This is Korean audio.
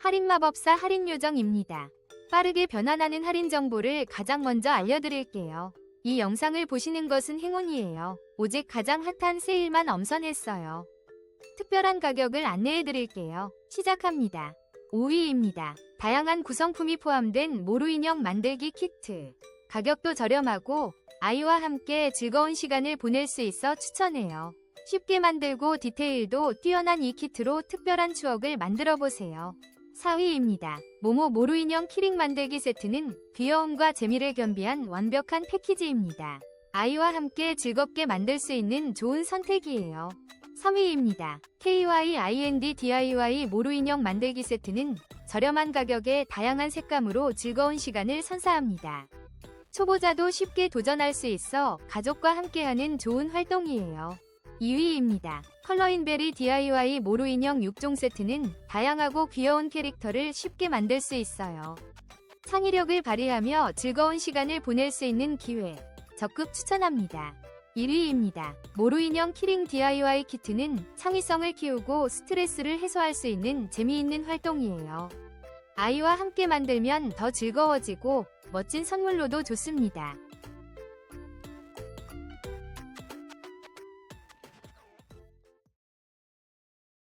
할인마법사 할인요정입니다. 빠르게 변환하는 할인 정보를 가장 먼저 알려드릴게요. 이 영상을 보시는 것은 행운이에요. 오직 가장 핫한 세일만 엄선했어요. 특별한 가격을 안내해드릴게요. 시작합니다. 5위입니다. 다양한 구성품이 포함된 모루 인형 만들기 키트. 가격도 저렴하고 아이와 함께 즐거운 시간을 보낼 수 있어 추천해요. 쉽게 만들고 디테일도 뛰어난 이 키트로 특별한 추억을 만들어 보세요. 4위입니다. 모모 모루 인형 키링 만들기 세트는 귀여움과 재미를 겸비한 완벽한 패키지입니다. 아이와 함께 즐겁게 만들 수 있는 좋은 선택이에요. 3위입니다. KYIND DIY 모루 인형 만들기 세트는 저렴한 가격에 다양한 색감으로 즐거운 시간을 선사합니다. 초보자도 쉽게 도전할 수 있어 가족과 함께하는 좋은 활동이에요. 2위입니다. 컬러인 베리 DIY 모루 인형 6종 세트는 다양하고 귀여운 캐릭터를 쉽게 만들 수 있어요. 창의력을 발휘하며 즐거운 시간을 보낼 수 있는 기회. 적극 추천합니다. 1위입니다. 모루 인형 키링 DIY 키트는 창의성을 키우고 스트레스를 해소할 수 있는 재미있는 활동이에요. 아이와 함께 만들면 더 즐거워지고 멋진 선물로도 좋습니다.